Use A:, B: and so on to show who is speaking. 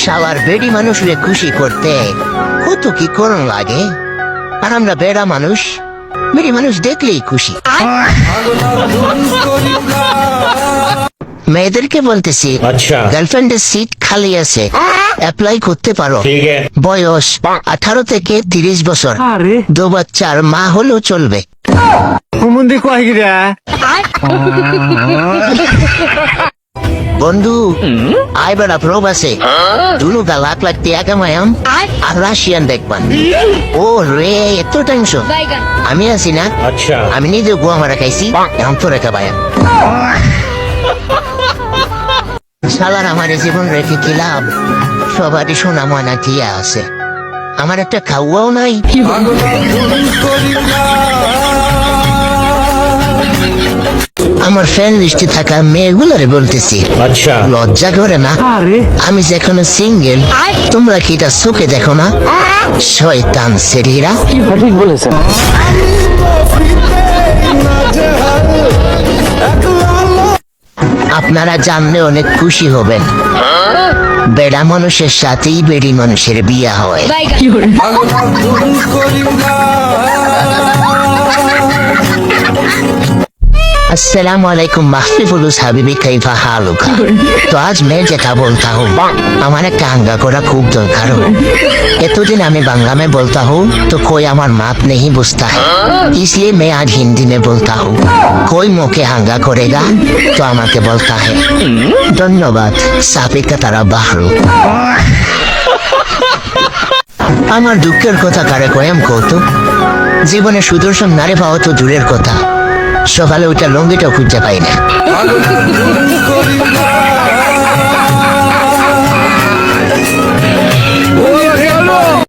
A: শালার বেড়ি মানুষরে খুশি করতে। কত কি করুন লাগে? আর আমরা বেড়া মানুষ বেড়ি মানুষ দেখলেই খুশি। মেয়েদেরকে বলতেছি
B: আচ্ছা।
A: গার্লফ্রেন্ডের সিট খালি আছে অ্যাপ্লাই করতে পারো। বয়স আঠারো থেকে তিরিশ বছর। দু বাচ্চার মা হলেও চলবে। বন্ধু আই বেড়া প্রবাসে দুনুকা লাখ লাখ টিয়া কামায়াম আর রাশিয়ান দেখবান ও রে এত টেনশন আমি আছি না আমি নিজে গুয়া মারা খাইছি এখন তো রেখা বায়াম শালার আমার জীবন রেখে কি লাভ সবারই সোনা ময়না দিয়া আছে আমার একটা খাওয়াও নাই আমার ফ্রেন্ড লিস্টে থাকা মেয়েগুলোরে বলতেছি।
B: আচ্ছা।
A: লজ্জা করে না? আমি যে এখনও সিঙ্গেল তোমরা কি এটা চোখে দেখো না? শয়তান সেরিরা। ঠিক বলেছেন। আপনারা জানলে অনেক খুশি হবেন। বেড়া মানুষের সাথেই বেড়ি মানুষের বিয়ে হয়। আসসালামু আলাইকুম মাহফিফুলুস হাবিবি কাইফা হালুকা তো আজ মে যেটা বলতা হো আমার একটা হাঙ্গা করা খুব দরকার হো এতদিন আমি বাংলা মে বলতা হো তো কই আমার মাপ নেই বুঝতা হ্যাঁ इसलिए मैं आज हिंदी में बोलता हूँ कोई मौके हंगा करेगा তো আমাকে বলতা হে ধন্যবাদ সাপিকা তারা বাহরু। আমার দুঃখের কথা কারে কয়াম কৌতুক জীবনে সুদর্শন নারী পাওয়া তো দূরের কথা। সকালে ওইটা লঙ্গিটাও খুঁজতে পাই না।